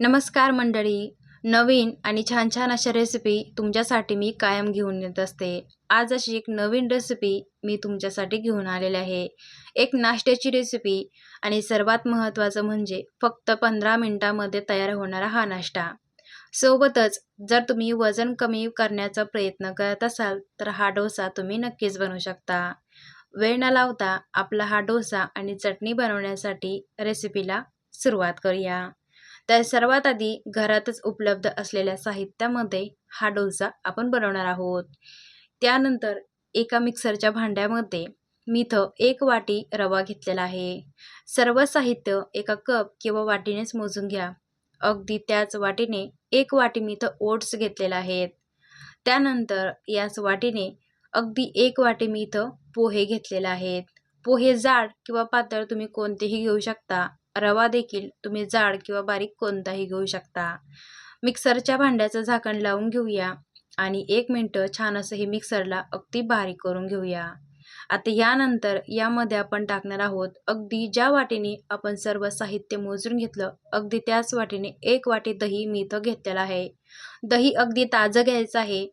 नमस्कार मंडळी. नवीन आणि छान छान अशा रेसिपी तुमच्यासाठी मी कायम घेऊन येत असते. आज अशी एक नवीन रेसिपी मी तुमच्यासाठी घेऊन आलेली आहे. एक नाश्त्याची रेसिपी आणि सर्वात महत्त्वाचं म्हणजे फक्त पंधरा मिनटामध्ये तयार होणारा हा नाश्ता. सोबतच जर तुम्ही वजन कमी करण्याचा प्रयत्न करत असाल तर हा डोसा तुम्ही नक्कीच बनवू शकता. वेळ न लावता आपला हा डोसा आणि चटणी बनवण्यासाठी रेसिपीला सुरुवात करूया. तर सर्वात आधी घरातच उपलब्ध असलेल्या साहित्यामध्ये हा डोसा आपण बनवणार आहोत. त्यानंतर एका मिक्सरच्या भांड्यामध्ये मी इथं एक वाटी रवा घेतलेला आहे. सर्व साहित्य एका कप किंवा वाटीनेच मोजून घ्या. अगदी त्याच वाटीने एक वाटी मी इथं ओट्स घेतलेला आहेत त्यानंतर याच वाटीने अगदी एक वाटी मी इथं पोहे घेतलेले आहेत. पोहे जाड किंवा पातळ तुम्ही कोणतेही घेऊ शकता. रवा देखील तुम्ही जाड किंवा बारीक कोणताही घेऊ शकता. मिक्सरच्या भांड्याचं झाकण लावून घेऊया आणि एक मिनटं छान असं हे मिक्सरला अगदी बारीक करून घेऊया. आता यानंतर यामध्ये आपण टाकणार आहोत अगदी ज्या वाटीने आपण सर्व साहित्य मोजून घेतलं अगदी त्याच वाटीने एक वाटी दही मी इथं घेतलेलं आहे. दही अगदी ताजं घ्यायचं आहे.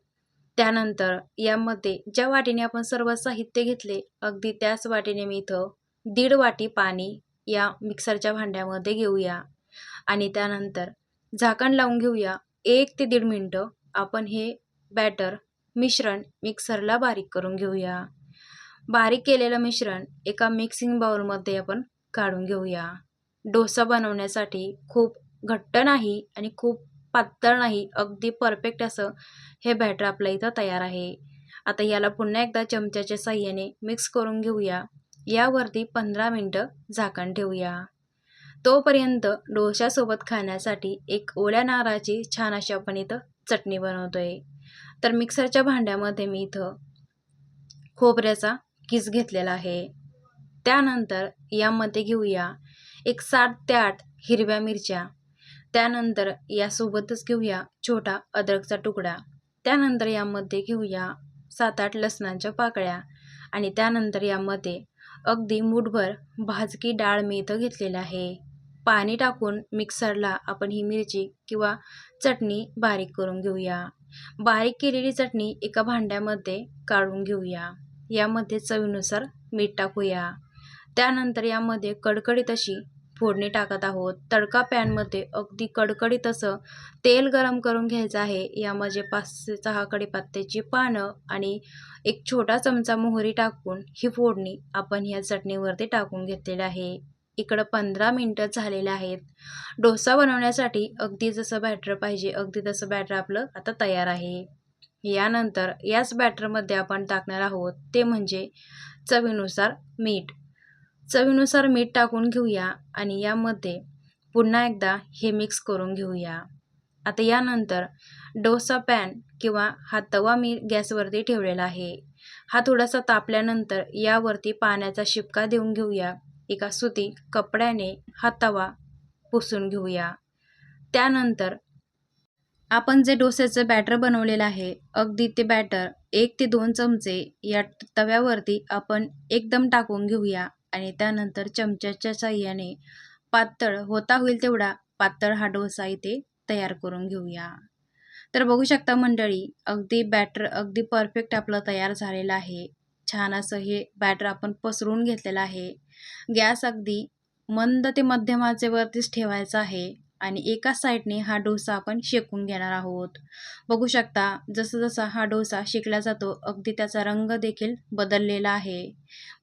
त्यानंतर यामध्ये ज्या वाटीने आपण सर्व साहित्य घेतले अगदी त्याच वाटीने मी इथं दीड वाटी पाणी या मिक्सरच्या भांड्यामध्ये घेऊया. आणि त्यानंतर झाकण लावून घेऊया. एक ते दीड मिनटं आपण हे बॅटर मिश्रण मिक्सरला बारीक करून घेऊया. बारीक केलेलं मिश्रण एका मिक्सिंग बाउलमध्ये आपण काढून घेऊया. डोसा बनवण्यासाठी खूप घट्ट नाही आणि खूप पातळ नाही अगदी परफेक्ट असं हे बॅटर आपलं इथं तयार आहे. आता याला पुन्हा एकदा चमच्याच्या साह्याने मिक्स करून घेऊया. यावरती पंधरा मिनटं झाकण ठेवूया. तोपर्यंत डोश्यासोबत खाण्यासाठी एक ओल्या नारळाची छान अशी आपण इथं चटणी बनवतोय. तर मिक्सरच्या भांड्यामध्ये मी इथं खोबऱ्याचा किस घेतलेला आहे. त्यानंतर यामध्ये घेऊया एक सात ते आठ हिरव्या मिरच्या. त्यानंतर यासोबतच घेऊया छोटा अद्रकचा तुकडा. त्यानंतर यामध्ये घेऊया सात आठ लसणाच्या पाकळ्या आणि त्यानंतर यामध्ये अगदी मूठभर भाजकी डाळ मी इथं घेतलेलं आहे. पाणी टाकून मिक्सरला आपण ही मिरची किंवा चटणी बारीक करून घेऊया. बारीक केलेली चटणी एका भांड्यामध्ये काढून घेऊया. यामध्ये चवीनुसार मीठ टाकूया. त्यानंतर यामध्ये कडकडीत अशी फोडणी टाकत आहोत. तडका पॅनमध्ये अगदी कडकडीत असं तेल गरम करून घ्यायचं आहे. यामध्ये पाच सहा कडीपत्त्याची पानं आणि एक छोटा चमचा मोहरी टाकून ही फोडणी आपण ह्या चटणीवरती टाकून घेतलेली आहे. इकडं पंधरा मिनटं झालेले आहेत. डोसा बनवण्यासाठी अगदी जसं बॅटर पाहिजे अगदी तसं बॅटर आपलं आता तयार आहे. यानंतर याच बॅटरमध्ये आपण टाकणार आहोत ते म्हणजे चवीनुसार मीठ. चवीनुसार मीठ टाकून घेऊया आणि यामध्ये पुन्हा एकदा हे मिक्स करून घेऊया. आता यानंतर डोसा पॅन किंवा हा तवा मी गॅसवरती ठेवलेला आहे. हा थोडासा तापल्यानंतर यावरती पाण्याचा शिपका देऊन घेऊया. एका सुती कपड्याने हा तवा पुसून घेऊया. त्यानंतर आपण जे डोस्याचं बॅटर बनवलेलं आहे अगदी ते बॅटर एक ते दोन चमचे या तव्यावरती आपण एकदम टाकून घेऊया. आणि त्यानंतर चमच्याच्या साह्याने पातळ होता होईल तेवढा पातळ हा डोसा इथे तयार करून घेऊया. तर बघू शकता मंडळी अगदी बॅटर अगदी परफेक्ट आपलं तयार झालेलं आहे. छान असं हे बॅटर आपण पसरून घेतलेलं आहे. गॅस अगदी मंद ते मध्यमाचेवरतीच ठेवायचं आहे. आणि एका साईडने हा डोसा आपण शेकून घेणार आहोत. बघू शकता जसं जसा हा डोसा शेकला जातो अगदी त्याचा रंग देखील बदललेला आहे.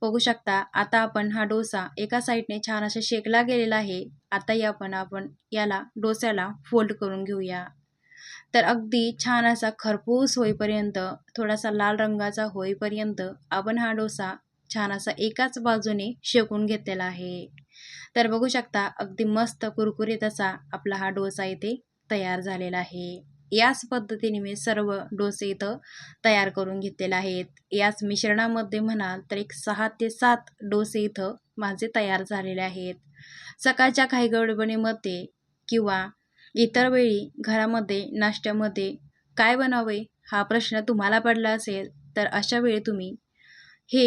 बघू शकता आता आपण हा डोसा एका साईडने छान असा शेकला गेलेला आहे. आताही आपण आपण याला डोस्याला फोल्ड करून घेऊया. तर अगदी छान असा खरपूस होईपर्यंत थोडासा लाल रंगाचा होईपर्यंत आपण हा डोसा छान असा एकाच बाजूने शेकून घेतलेला आहे. तर बघू शकता अगदी मस्त कुरकुरीत असा आपला हा डोसा इथे तयार झालेला आहे. याच पद्धतीने मी सर्व डोसे इथं तयार करून घेतलेले आहेत. याच मिश्रणामध्ये म्हणाल तर एक सहा ते सात डोसे इथं माझे तयार झालेले आहेत. सकाळच्या काही गडबडीमध्ये किंवा इतर वेळी घरामध्ये नाश्त्यामध्ये काय बनावे हा प्रश्न तुम्हाला पडला असेल तर अशा वेळी तुम्ही हे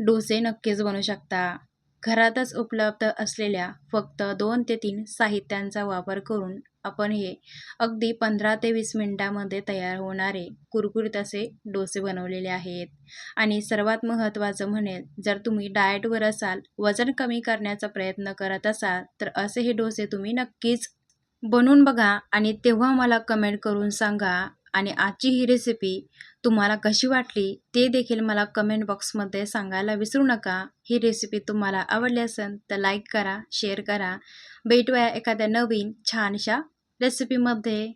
डोसे नक्कीच बनवू शकता. घरातच उपलब्ध असलेल्या फक्त दोन ते तीन साहित्यांचा वापर करून आपण हे अगदी पंधरा ते वीस मिनटामध्ये तयार होणारे कुरकुरीत असे डोसे बनवलेले आहेत. आणि सर्वात महत्त्वाचं म्हणेल जर तुम्ही डाएटवर असाल वजन कमी करण्याचा प्रयत्न करत असाल तर असे हे डोसे तुम्ही नक्कीच बनवून बघा आणि तेव्हा मला कमेंट करून सांगा. आणि आजची ही रेसिपी तुम्हाला कशी वाटली ते देखील मला कमेंट बॉक्समध्ये सांगायला विसरू नका. ही रेसिपी तुम्हाला आवडली असेल तर लाईक करा शेअर करा. भेटूया एखाद्या नवीन छानशा रेसिपीमध्ये